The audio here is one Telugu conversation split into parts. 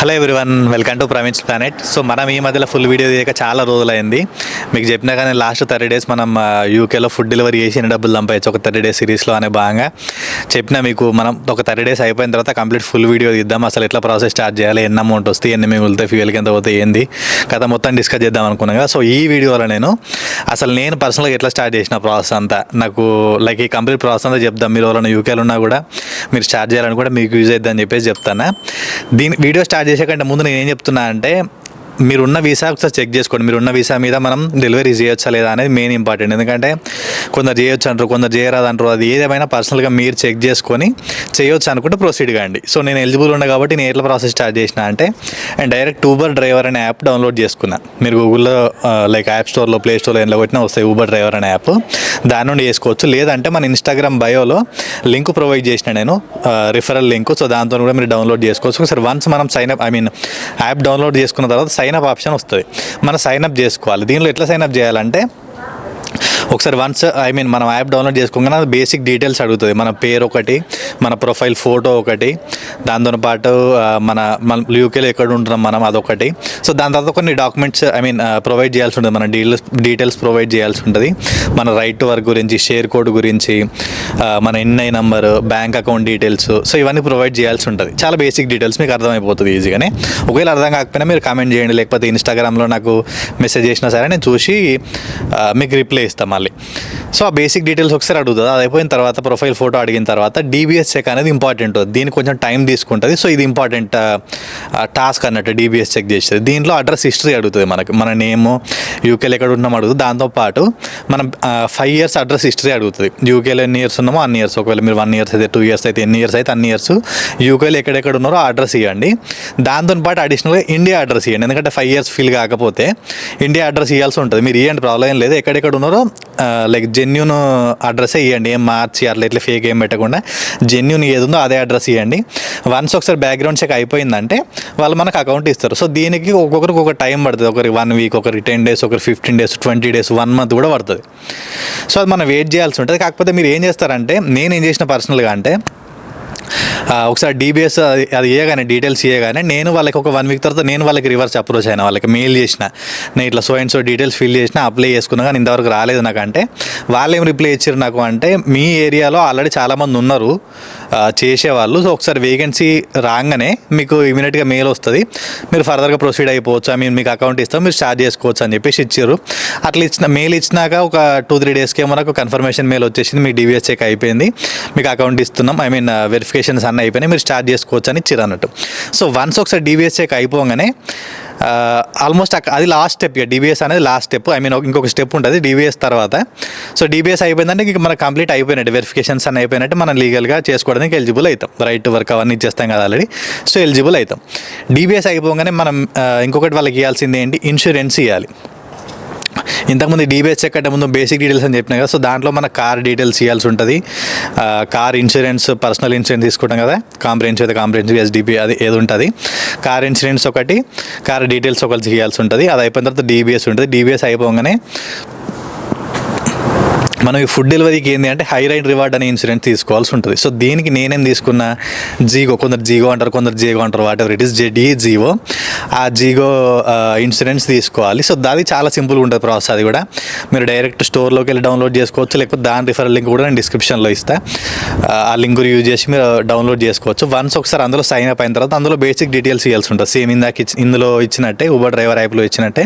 Hello everyone welcome to Praveen's planet. So మనం ఈ మధ్యలో ఫుల్ వీడియో తీయక చాలా రోజులైంది. మీకు చెప్పినా కానీ లాస్ట్ థర్టీ డేస్ మనం యూకేలో ఫుడ్ డెలివరీ చేసి డబ్బులు సంపాదించు ఒక థర్టీ డేస్ సిరీస్లో అనే భాగంగా. చెప్పిన మీకు మనం ఒక థర్టీ డేస్ అయిపోయిన తర్వాత కంప్లీట్ ఫుల్ వీడియో తీద్దాం. అసలు ఎట్లా ప్రాసెస్ స్టార్ట్ చేయాలి ఎన్ని అమౌంట్ వస్తాయి ఎన్ని మిగులుతాయి ఫ్యూయల్కి ఎంత పోతే ఏంది? కథ మొత్తం డిస్కస్ చేద్దాం అనుకున్నాం కదా సో ఈ వీడియోలో నేను అసలు నేను పర్సనల్గా ఎట్లా స్టార్ట్ చేసిన ప్రాసెస్ అంతా? నాకు లైక్ ఈ కంప్లీట్ ప్రాసెస్ అంతా చెప్దాం. మీరు ఎవరైనా యూకేలో ఉన్నా కూడా మీరు స్టార్ట్ చేయాలని కూడా మీకు యూజ్ అవుతుందని చెప్పేసి చెప్తాను. దీని వీడియో స్టార్ట్ చేసే కంటే ముందు నేను ఏం చెప్తున్నా అంటే మీరున్న వీసా ఒకసారి చెక్ చేసుకోండి. మీరున్న వీసా మీద మనం డెలివరీ చేయొచ్చా లేదా అనేది మెయిన్ ఇంపార్టెంట్. ఎందుకంటే కొందరు చేయొచ్చు అంటారు కొందరు చేయరాదు అంటారు. అది ఏదేమైనా పర్సనల్గా మీరు చెక్ చేసుకొని చేయొచ్చు అనుకుంటే ప్రొసీడ్ కాండి. సో నేను ఎలిజిబుల్ ఉన్నా కాబట్టి నేను ఎట్లా ప్రాసెస్ స్టార్ట్ చేసిన అంటే అండ్ డైరెక్ట్ ఊబర్ డ్రైవర్ అనే యాప్ డౌన్లోడ్ చేసుకున్నా. మీరు గూగుల్లో లైక్ యాప్ స్టోర్లో ప్లే స్టోర్లో ఎందులో కొట్టినా వస్తాయి ఊబర్ డ్రైవర్ అనే యాప్ దాని నుండి చేసుకోవచ్చు. లేదంటే మన ఇన్స్టాగ్రామ్ బయోలో లింక్ ప్రొవైడ్ చేసిన నేను రిఫరల్ లింక్ సో దాంతో కూడా మీరు డౌన్లోడ్ చేసుకోవచ్చు. ఒకసారి వన్స్ మనం sign up I mean app download చేసుకున్న తర్వాత సైన్ అప్ ఆప్షన్ వస్తుంది. మనం సైన్ అప్ చేసుకోవాలి. దీనిలో ఎట్లా సైన్ అప్ చేయాలంటే ఒకసారి వన్స్ ఐ మీన్ మనం యాప్ డౌన్లోడ్ చేసుకోగానే బేసిక్ డీటెయిల్స్ అడుగుతుంది. మన పేరు ఒకటి మన ప్రొఫైల్ ఫోటో ఒకటి దాంతో పాటు మన మన యూకేలో ఎక్కడ ఉంటున్నాం మనం అదొకటి. సో దాని తర్వాత కొన్ని డాక్యుమెంట్స్ ఐ మీన్ ప్రొవైడ్ చేయాల్సి ఉంటుంది. మన డీటెయిల్స్ డీటెయిల్స్ ప్రొవైడ్ చేయాల్సి ఉంటుంది. మన రైట్ టు వర్క్ గురించి షేర్ కోడ్ గురించి మన NI number bank account details so ఇవన్నీ ప్రొవైడ్ చేయాల్సి ఉంటుంది. చాలా బేసిక్ డీటెయిల్స్ మీకు అర్థమైపోతుంది ఈజీగానే ఒకవేళ అర్థం కాకపోయినా మీరు కామెంట్ చేయండి. లేకపోతే ఇన్స్టాగ్రామ్లో నాకు మెసేజ్ చేసినా సరే నేను చూసి మీకు రిప్లై ఇస్తాను మళ్ళీ సో ఆ బేసిక్ డీటెయిల్స్ ఒకసారి అడుగుతుంది అది అయిపోయిన తర్వాత ప్రొఫైల్ ఫోటో అడిగిన తర్వాత డీబీఎస్ చెక్ అనేది ఇంపార్టెంట్ దీనికి కొంచెం టైం తీసుకుంటుంది. సో ఇది ఇంపార్టెంట్ టాస్క్ uh, uh, అన్నట్టు డీబీఎస్ చెక్ చేసేది. దీంట్లో అడ్రస్ హిస్టరీ అడుగుతుంది మనకి. మన నేమ్ యూకేలో ఎక్కడ ఉన్నాం అడుగుతుంది. దాంతోపాటు మనం ఫైవ్ ఇయర్స్ అడ్రస్ హిస్టరీ అడుగుతుంది. యూకేలో ఎన్ని ఇయర్స్ ఉన్నామో అన్ని ఇయర్స్ ఒకవేళ మీరు వన్ ఇయర్స్ అయితే టూ ఇయర్స్ అయితే ఎన్ని ఇయర్స్ అయితే అన్ని ఇయర్స్ యూకేలో ఎక్కడెక్కడ ఉన్నారో అడ్రస్ ఇవ్వండి. దాంతో పాటు అడిషనల్గా ఇండియా అడ్రస్ ఇవ్వండి. ఎందుకంటే ఫైవ్ ఇయర్స్ ఫిల్ కాకపోతే ఇండియా అడ్రస్ ఇవ్వాల్సి ఉంటుంది. మీరు ఇవ్వండి ప్రాబ్లం ఏం లేదు. ఎక్కడెక్కడ ఉన్నారో uh, లైక్ జెన్యున్ అడ్రస్ ఇవ్వండి ఏం మార్చి అట్లా ఇట్లా ఫేక్ ఏం పెట్టకుండా జెన్యున్ ఏది ఉందో అదే అడ్రస్ ఇవ్వండి వన్స్ ఒకసారి బ్యాక్గ్రౌండ్ చెక్ అయిపోయిందంటే వాళ్ళు మనకు అకౌంట్ ఇస్తారు. సో దీనికి ఒక్కొక్కరికి ఒక టైం పడుతుంది. ఒకరికి వన్ వీక్ ఒకరికి టెన్ డేస్ ఒకరికి fifteen days twenty days one month కూడా పడుతుంది. సో అది మనం వెయిట్ చేయాల్సి ఉంటుంది. కాకపోతే మీరు ఏం చేస్తారంటే నేను ఏం చేసిన పర్సనల్గా అంటే ఒకసారి డీబీఎస్ అది అది ఇవ్వగానే డీటెయిల్స్ ఇవ్వగానే నేను వాళ్ళకి ఒక వన్ వీక్ తర్వాత నేను వాళ్ళకి రివర్స్ అప్రోచ్ అయినా వాళ్ళకి మెయిల్ చేసిన. నేను ఇట్లా so and so details fill చేసిన అప్లై చేసుకున్నా కానీ ఇంతవరకు రాలేదు నాకు అంటే వాళ్ళు ఏం రిప్లై ఇచ్చారు నాకు అంటే మీ ఏరియాలో ఆల్రెడీ చాలామంది ఉన్నారు చేసేవాళ్ళు. సో ఒకసారి వేకెన్సీ రాగానే మీకు ఇమీడియట్గా మెయిల్ వస్తుంది. మీరు ఫర్దర్గా ప్రొసీడ్ అయిపోవచ్చు. ఐ మీన్ మీకు అకౌంట్ ఇస్తాం మీరు స్టార్ట్ చేసుకోవచ్చు అని చెప్పేసి ఇచ్చారు అట్లా ఇచ్చిన మెయిల్ ఇచ్చినాక ఒక టూ త్రీ డేస్కి ఏమో నాకు కన్ఫర్మేషన్ మెయిల్ వచ్చేసింది. మీ డీబీఎస్ చెక్ అయిపోయింది. మీకు అకౌంట్ ఇస్తున్నాం. ఐ మీన్ వెరిఫికేషన్స్ అన్నీ అయిపోయినాయి మీరు స్టార్ట్ చేసుకోవచ్చు అని ఇచ్చారు అన్నట్టు. సో వన్స్ ఒకసారి డీవీఎస్ఏకి అయిపోగానే ఆల్మోస్ట్ అది లాస్ట్ స్టెప్ ఇక. డీబీఎస్ అనేది లాస్ట్ స్టెప్ ఐ మీన్ ఇంకొక స్టెప్ ఉంటుంది డీబీఎస్ తర్వాత. సో డీబీఎస్ అయిపోయిందంటే ఇంక మనకు కంప్లీట్ అయిపోయినట్టు వెరిఫికేషన్స్ అన్నీ అయిపోయినట్టు మనం లీగల్గా చేసుకోవడానికి ఎలిజిబుల్ అవుతాం. రైట్ టు వర్క్ అవన్నీ ఇచ్చేస్తాం కదా ఆల్రెడీ సో ఎలిజిబుల్ అవుతాం. డీబీఎస్ అయిపోగానే మనం ఇంకొకటి వాళ్ళకి ఇవ్వాల్సింది ఏంటి? ఇన్సూరెన్స్ ఇవ్వాలి ఇంతకుముందు డీబీఎస్ చెక్ అంటే ముందు బేసిక్ డీటెయిల్స్ అని చెప్పినా కదా సో దాంట్లో మన కార్ డీటెయిల్స్ ఇవ్వాల్సి ఉంటుంది. కార్ ఇన్సూరెన్స్ పర్సనల్ ఇన్సూరెన్స్ తీసుకుంటాం కదా కాంప్రిహెన్సివ్ అయితే కాంప్రిహెన్సివ్ ఎస్డిపి అది ఏది ఉంటుంది. కార్ ఇన్సూరెన్స్ ఒకటి కార్ డీటెయిల్స్ ఒకటి ఇవ్వాల్సి ఉంటుంది. అది అయిపోయిన తర్వాత డీబీఎస్ ఉంటుంది. డీబీఎస్ అయిపోగానే మనం ఈ ఫుడ్ డెలివరీకి ఏంటి అంటే హై రైడ్ రివార్డ్ అనే ఇన్సూరెన్స్ తీసుకోవాల్సి ఉంటుంది. సో దీనికి నేనేం తీసుకున్నా? జీగో కొందరు జీగో అంటారు కొందరు జీగో అంటారు whatever it is Z E G O ఆ జీగో ఇన్సూరెన్స్ తీసుకోవాలి. సో అది చాలా సింపుల్గా ఉంటుంది ప్రాసెస్ అది కూడా. మీరు డైరెక్ట్ స్టోర్లోకి వెళ్ళి డౌన్లోడ్ చేసుకోవచ్చు లేకపోతే దాని రిఫరల్ లింక్ కూడా నేను డిస్క్రిప్షన్లో ఇస్తా. ఆ, ఆ లింక్ యూజ్ చేసి మీరు డౌన్లోడ్ చేసుకోవచ్చు. వన్స్ ఒకసారి అందులో సైన్ అప్ అయిన తర్వాత అందులో బేసిక్ డీటెయిల్స్ ఇవ్వాల్సి ఉంటుంది. సేమ్ ఇందాక ఇచ్చి ఇందులో ఇచ్చినట్టే ఊబర్ డ్రైవర్ యాప్లో ఇచ్చినట్టే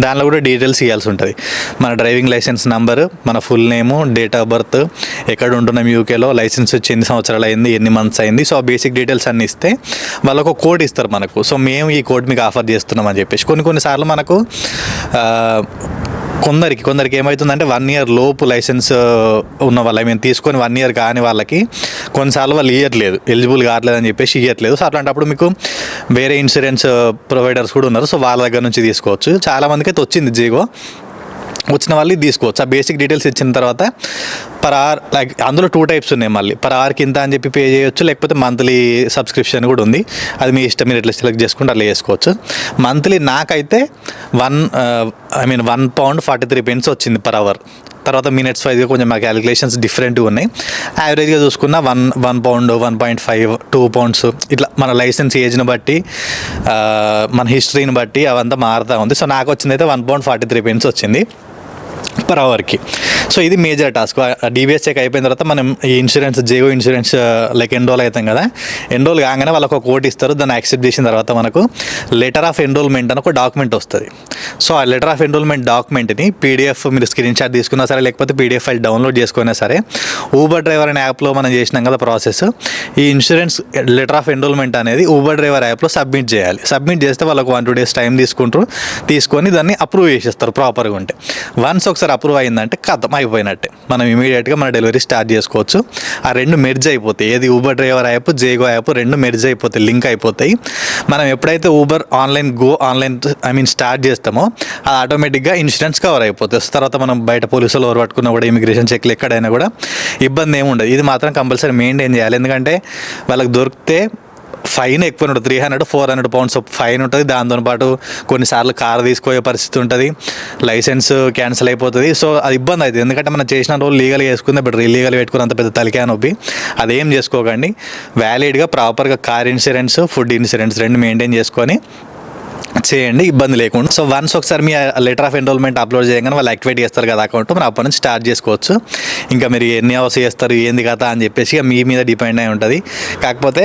దానిలో కూడా డీటెయిల్స్ ఇవ్వాల్సి ఉంటుంది. మన డ్రైవింగ్ లైసెన్స్ నంబరు మన full name date of birth ఎక్కడ ఉంటున్నాం యూకేలో లైసెన్స్ వచ్చి ఎన్ని సంవత్సరాలు అయింది ఎన్ని మంత్స్ అయింది సో ఆ బేసిక్ డీటెయిల్స్ అన్ని ఇస్తే వాళ్ళకు ఒక కోడ్ ఇస్తారు మనకు. సో మేము ఈ కోడ్ మీకు ఆఫర్ చేస్తున్నాం అని చెప్పేసి. కొన్ని కొన్నిసార్లు మనకు కొందరికి కొందరికి ఏమవుతుందంటే వన్ ఇయర్ లోపు లైసెన్స్ uh, ఉన్న వాళ్ళు మేము తీసుకొని వన్ ఇయర్ కాని వాళ్ళకి కొన్నిసార్లు వాళ్ళు ఇవ్వట్లేదు ఎలిజిబుల్ కావట్లేదు అని చెప్పేసి ఇవ్వట్లేదు సో అట్లాంటప్పుడు మీకు వేరే ఇన్సూరెన్స్ ప్రొవైడర్స్ uh, కూడా ఉన్నారు. సో వాళ్ళ దగ్గర నుంచి తీసుకోవచ్చు. చాలామందికి అయితే వచ్చింది జీగో వచ్చిన వాళ్ళు తీసుకోవచ్చు. ఆ బేసిక్ డీటెయిల్స్ ఇచ్చిన తర్వాత పర్ ఆర్ లైక్ అందులో టూ టైప్స్ ఉన్నాయి మళ్ళీ. పర్ ఆర్కి ఇంత అని చెప్పి పే చేయొచ్చు లేకపోతే మంత్లీ సబ్స్క్రిప్షన్ కూడా ఉంది. అది మీ ఇష్టం మీరు ఎట్లా సెలెక్ట్ చేసుకుంటే అట్లా చేసుకోవచ్చు. మంత్లీ నాకైతే one I mean one pound forty three pence వచ్చింది పర్ అవర్ తర్వాత మినిట్స్ వైజ్గా కొంచెం మా క్యాలిక్యులేషన్స్ డిఫరెంట్గా ఉన్నాయి. యావరేజ్గా చూసుకున్న one one pound one point five two pounds ఇట్లా మన లైసెన్స్ ఏజ్ని బట్టి uh, మన హిస్టరీని బట్టి అవంతా మారుతూ ఉంది. సో నాకు వచ్చింది అయితే one pound forty three pence వచ్చింది. పర్ అవర్కి సో ఇది మేజర్ టాస్క్ డిబిఎస్ చెక్ అయిపోయిన తర్వాత మనం ఈ insurance Zego insurance like enrol అవుతాం కదా. ఎన్రోల్ కాగానే వాళ్ళకి ఒక కోట్ ఇస్తారు దాన్ని యాక్సెప్ట్ చేసిన తర్వాత మనకు లెటర్ ఆఫ్ ఎన్రోల్మెంట్ అని ఒక డాక్యుమెంట్ వస్తుంది. సో ఆ లెటర్ ఆఫ్ ఎన్రోల్మెంట్ డాక్యుమెంట్ని పీడిఎఫ్ మీరు స్క్రీన్ షాట్ తీసుకున్నా సరే లేకపోతే పీడిఎఫ్ ఫైల్ డౌన్లోడ్ చేసుకున్నా సరే ఊబర్ డ్రైవర్ అనే యాప్లో మనం చేసినాం కదా ప్రాసెస్ ఈ ఇన్సూరెన్స్ లెటర్ ఆఫ్ ఎన్రోల్మెంట్ అనేది ఊబర్ డ్రైవర్ యాప్లో సబ్మిట్ చేయాలి. సబ్మిట్ చేస్తే వాళ్ళకు వన్ టూ డేస్ టైం తీసుకుంటారు. తీసుకొని దాన్ని అప్రూవ్ చేసేస్తారు ప్రాపర్గా ఉంటే. వన్స్ ఒకసారి అప్రూవ్ అయిందంటే కథం అయిపోయినట్టే. మనం ఇమీడియట్గా మన డెలివరీ స్టార్ట్ చేసుకోవచ్చు. ఆ రెండు మెర్జ్ అయిపోతాయి. ఏది Uber driver app Zego app రెండు మెర్జ్ అయిపోతాయి లింక్ అయిపోతాయి. మనం ఎప్పుడైతే Uber online go online I mean start చేస్తామో అది ఆటోమేటిక్గా ఇన్సూరెన్స్ కవర్ అయిపోతుంది. తర్వాత మనం బయట పోలీసులు ఎవరు పట్టుకున్నా కూడా ఇమిగ్రేషన్ చెక్లు ఎక్కడైనా కూడా ఇబ్బంది ఏమి ఉండదు. ఇది మాత్రం కంపల్సరీ మెయింటైన్ చేయాలి. ఎందుకంటే వాళ్ళకి దొరికితే ఫైన్ ఎక్కువ ఉంటుంది. Three hundred four hundred pounds fine ఉంటుంది. దాంతో పాటు కొన్నిసార్లు కార్ తీసుకోయే పరిస్థితి ఉంటుంది. లైసెన్స్ క్యాన్సిల్ అయిపోతుంది. సో అది ఇబ్బంది అవుతుంది. ఎందుకంటే మనం చేసిన రోజు లీగల్గా చేసుకుంది. బట్ ఇల్లీగల్ పెట్టుకుని అంత పెద్ద తలికా నొప్పి. అదేం చేసుకోకండి. వ్యాలిడ్గా ప్రాపర్గా కార్ ఇన్సూరెన్స్ ఫుడ్ ఇన్సూరెన్స్ రెండు మెయింటైన్ చేసుకొని చేయండి. ఇబ్బంది లేకుండా. సో వన్స్ ఒకసారి మీ లెటర్ ఆఫ్ ఎన్రోల్మెంట్ అప్లోడ్ చేయగానే వాళ్ళు యాక్టివేట్ చేస్తారు కదా అకౌంట్ మరి అప్పటి నుంచి స్టార్ట్ చేసుకోవచ్చు. ఇంకా మీరు ఎన్ని అవర్స్ చేస్తారు ఏంది కదా అని చెప్పేసి మీ మీద డిపెండ్ అయి ఉంటుంది. కాకపోతే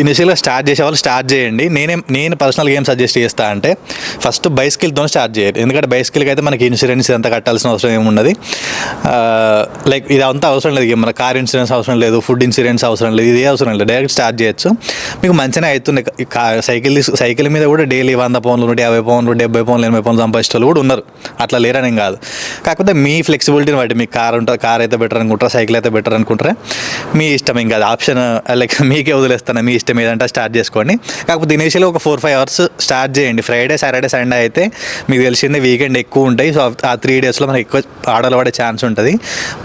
ఇనిషియల్గా స్టార్ట్ చేసే వాళ్ళు స్టార్ట్ చేయండి. నేనే నేను పర్సనల్గా ఏం సజెస్ట్ చేస్తా అంటే ఫస్ట్ బైస్కిల్తో స్టార్ట్ చేయాలి. ఎందుకంటే బైస్కిల్కి అయితే మనకి ఇన్సూరెన్స్ ఎంత కట్టాల్సిన అవసరం ఏమి ఉండదు. లైక్ ఇది అంతా అవసరం లేదు. మన కార్ ఇన్సూరెన్స్ అవసరం లేదు ఫుడ్ ఇన్సూరెన్స్ అవసరం లేదు ఇది అవసరం లేదు. డైరెక్ట్ స్టార్ట్ చేయొచ్చు. మీకు మంచిగా అవుతుంది సైకిల్ సైకిల్ మీద కూడా డైలీ వంద పౌన్లు నూట యాభై పౌన్లు డెబ్బై పౌన్లు ఎనభై పౌన్లు సంపాదించే వాళ్ళు కూడా ఉన్నారు. అట్లా లేరని కాదు. కాకపోతే మీ ఫ్లెక్సిబిలిటీని బట్టి మీకు కార్ ఉంటుంది కార్ అయితే బెటర్ అనుకుంటారా సైకిల్ అయితే బెటర్ అనుకుంటారా? మీ ఇష్టం ఇంకా అది ఆప్షన్ లైక్ మీకే వదిలేస్తాను? మీ ఇష్టం ఏదంటే స్టార్ట్ చేసుకోండి. కాకపోతే ఇనిషియల్గా ఒక ఫోర్ ఫైవ్ అవర్స్ స్టార్ట్ చేయండి. ఫ్రైడే సాటర్డే సండే అయితే మీకు తెలిసింది వీకెండ్ ఎక్కువ ఉంటాయి. సో ఆ త్రీ డేస్లో మనకి ఎక్కువ ఆర్డర్లు పడే ఛాన్స్ ఉంటుంది.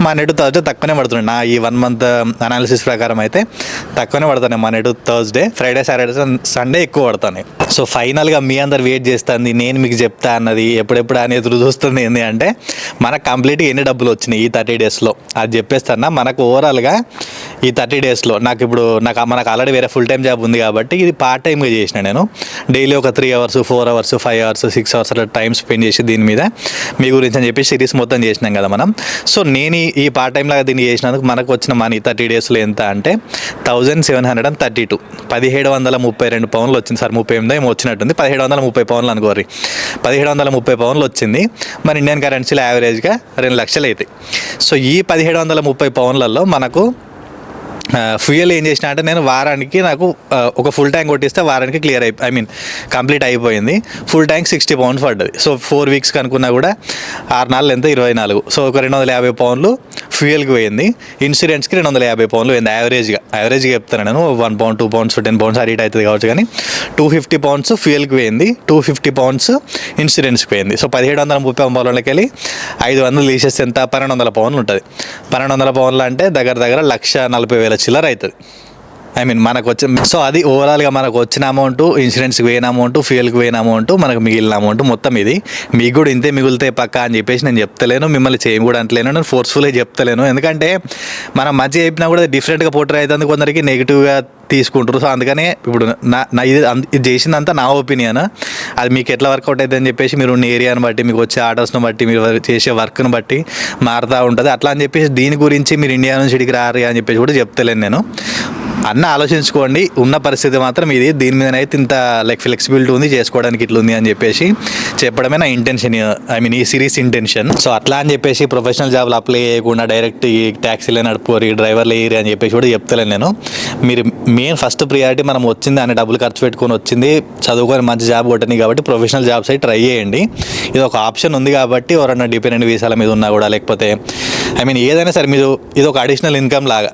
మా నెట్ థర్స్డే తక్కువనే పడుతుంది నా ఈ వన్ మంత్ అనాలిసిస్ ప్రకారం అయితే తక్కువనే పడుతున్నాయి. మా net Thursday Friday Saturday Sunday ఎక్కువ పడుతున్నాయి. సో ఫైనల్గా మీ అందరు వెయిట్ చేస్తుంది. నేను మీకు చెప్తా అన్నది ఎప్పుడెప్పుడు అని ఎదురు చూస్తుంది ఏంటి అంటే మనకు కంప్లీట్గా ఎన్ని డబ్బులు వచ్చినాయి ఈ థర్టీ డేస్లో అది చెప్పేస్తానా మనకు ఓవరాల్గా ఈ థర్టీ డేస్లో. నాకు ఇప్పుడు నాకు మనకు ఆల్రెడీ వేరే ఫుల్ టైం జాబ్ ఉంది కాబట్టి ఇది పార్ట్ టైంగా చేసిన నేను. డైలీ ఒక three hours four hours five hours six hours అట్లా టైం స్పెండ్ చేసి దీని మీద మీ గురించి అని చెప్పి సిరీస్ మొత్తం చేసినాం కదా మనం. సో నేను ఈ- ఈ పార్ట్ టైం లాగా దీన్ని చేసినందుకు మనకు వచ్చిన మనీ థర్టీ డేస్లో ఎంత అంటే thousand seven hundred and thirty two పదిహేడు వందల ముప్పై రెండు పౌన్లు వచ్చింది. సార్ ముప్పై ఎనిమిది ఏమో వచ్చినట్టుంది. పదిహేడు వందల ముప్పై పౌన్లు అనుకోరి పదిహేడు వందల ముప్పై పౌన్లు వచ్చింది. మన ఇండియన్ కరెన్సీలో యావరేజ్గా రెండు లక్షలు అవుతాయి సో ఈ పదిహేడు వందల ముప్పై పౌన్లలో మనకు ఫ్యూయల్ ఏం చేసిన అంటే నేను వారానికి నాకు ఒక ఫుల్ ట్యాంక్ కొట్టిస్తే వారానికి క్లియర్ అయి ఐ మీన్ కంప్లీట్ అయిపోయింది. ఫుల్ ట్యాంక్ సిక్స్టీ పౌండ్స్ పడ్డది. సో ఫోర్ వీక్స్ కనుక్కున్నా కూడా ఆరు నాలుగు ఎంత? ఇరవై నాలుగు. సో ఒక రెండు వందల యాభై పౌండ్లు ఫ్యూయల్కి పోయింది. ఇన్సూరెన్స్కి రెండు వందల యాభై పౌండ్లు పోయింది. యావరేజ్గా యావరేజ్గా చెప్తాను నేను. One pound two pounds ten pounds audit అవుతుంది కావచ్చు కానీ టూ ఫిఫ్టీ పౌండ్స్ ఫ్యూయల్కి పోయింది. టూ ఫిఫ్టీ పౌండ్స్ ఇన్సూరెన్స్కి పోయింది. సో పదిహేడు వందల ముప్పై పౌన్లకి వెళ్ళి ఐదు వందలు తీసేస్తే ఎంత? పన్నెండు వందల పౌన్లు ఉంటుంది. పన్నెండు వందల పౌన్లు అంటే దగ్గర దగ్గర లక్ష నలభై వేల చిల్లర అవుతుంది. ఐ మీన్ మనకు వచ్చిన సో అది ఓవరాల్గా మనకు వచ్చిన అమౌంట్ ఇన్సూరెన్స్కి పోయిన అమౌంట్ ఫ్యూయల్కి పోయిన అమౌంట్ మనకు మిగిలిన అమౌంట్ మొత్తం ఇది. మీకు కూడా ఇంతే మిగులుతాయి పక్క అని చెప్పేసి నేను చెప్తలేను మిమ్మల్ని చేయం కూడా అంటలేను నేను ఫోర్స్ఫుల్గా చెప్తలేను. ఎందుకంటే మనం మంచిగా చెప్పినా కూడా డిఫరెంట్గా పోటర్ అవుతుంది కొందరికి నెగిటివ్గా తీసుకుంటారు. సో అందుకనే ఇప్పుడు నా నా ఇది అంత- ఇది చేసిందంతా నా ఒపీనియన్ అది మీకు ఎట్లా వర్కౌట్ అవుతుంది అని చెప్పేసి మీరు ఉన్న ఏరియాని బట్టి మీకు వచ్చే ఆర్డర్స్ని బట్టి మీరు చేసే వర్క్ని బట్టి మారుతూ ఉంటుంది. అట్లా అని చెప్పేసి దీని గురించి మీరు ఇండియా నుంచి ఇడికి రారు అని చెప్పేసి కూడా చెప్తలేను నేను. అన్న ఆలోచించుకోండి. ఉన్న పరిస్థితి మాత్రం ఇది. దీని మీద అయితే ఇంత లైక్ ఫ్లెక్సిబిలిటీ ఉంది. చేసుకోవడానికి ఇట్లా ఉంది అని చెప్పేసి చెప్పడమే నా ఇంటెన్షన్ ఐ మీన్ ఈ సిరీస్ ఇంటెన్షన్ సో అట్లా అని చెప్పేసి ప్రొఫెషనల్ జాబ్లు అప్లై చేయకుండా డైరెక్ట్ ఈ ట్యాక్సీలే నడుపుకోరు డ్రైవర్లు వేయరు అని చెప్పేసి కూడా చెప్తలేను నేను. మీరు మెయిన్ ఫస్ట్ ప్రియారిటీ మనం వచ్చింది అనే డబ్బులు ఖర్చు పెట్టుకొని వచ్చింది. చదువుకొని మంచి జాబ్ కొట్టని కాబట్టి ప్రొఫెషనల్ జాబ్స్ అయితే ట్రై చేయండి. ఇది ఒక ఆప్షన్ ఉంది కాబట్టి ఎవరన్నా డిపెండెంట్ వీసాల మీద ఉన్నా కూడా లేకపోతే ఐ మీన్ ఏదైనా సరే మీరు ఇది ఒక అడిషనల్ ఇన్కమ్ లాగా.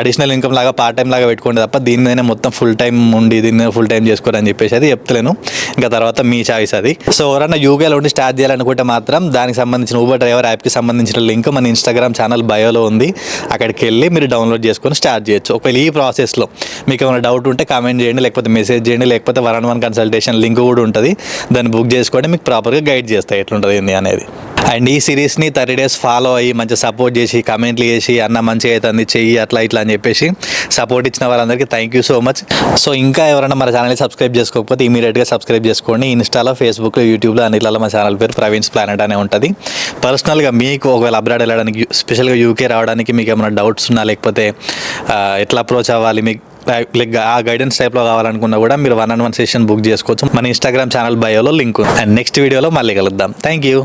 అడిషనల్ ఇన్కమ్ లాగా పార్ట్ టైం లాగా పెట్టుకోండి తప్ప దీనిదైనా మొత్తం ఫుల్ టైం ఉండి దీన్ని ఫుల్ టైం చేసుకోరని చెప్పేసి అది చెప్తలేను. ఇంకా తర్వాత మీ చాయిస్ అది. సో ఎవరైనా యూకేలో ఉండి స్టార్ట్ చేయాలనుకుంటే మాత్రం దానికి సంబంధించిన ఊబర్ డ్రైవర్ యాప్కి సంబంధించిన లింక్ మన ఇన్స్టాగ్రామ్ ఛానల్ బయోలో ఉంది. అక్కడికి వెళ్ళి మీరు డౌన్లోడ్ చేసుకొని స్టార్ట్ చేయొచ్చు. ఒకవేళ ఈ ప్రాసెస్లో మీకు ఏమైనా డౌట్ ఉంటే కామెంట్ చేయండి లేకపోతే మెసేజ్ చేయండి లేకపోతే one on one consultation link కూడా ఉంటుంది. దాన్ని బుక్ చేసుకోండి మీకు ప్రాపర్గా గైడ్ చేస్తాయి ఎట్లుంటుంది ఏంది అనేది. అండ్ ఈ సిరీస్ని థర్టీ డేస్ ఫాలో అయ్యి మంచిగా సపోర్ట్ చేసి కమెంట్లు చేసి అన్న మంచిగా అవుతుంది చెయ్యి అట్లా ఇట్లా అని చెప్పేసి సపోర్ట్ ఇచ్చిన వాళ్ళందరికీ thank you so much so ఇంకా ఎవరైనా మన ఛానల్ని సబ్స్క్రైబ్ చేసుకోకపోతే ఇమీడియట్గా సబ్స్క్రైబ్ చేసుకోండి. ఇన్స్టాలో ఫేస్బుక్లో యూట్యూబ్లో అన్నిట్లలో మా ఛానల్ పేరు ప్రవీణ్స్ ప్లానెట్ అనే ఉంటుంది. పర్సనల్గా మీకు ఒకవేళ అబ్రాడ్ వెళ్ళడానికి స్పెషల్గా యూకే రావడానికి మీకు ఏమైనా డౌట్స్ ఉన్నా లేకపోతే ఎట్లా అప్రోచ్ అవ్వాలి మీకు లైక్ ఆ గైడెన్స్ టైప్లో కావాలనుకున్నా కూడా మీరు one and one session book చేసుకోవచ్చు. మన ఇన్స్టాగ్రామ్ ఛానల్ బయోలో లింక్ అండ్ నెక్స్ట్ వీడియోలో మళ్ళీ కలుద్దాం. Thank you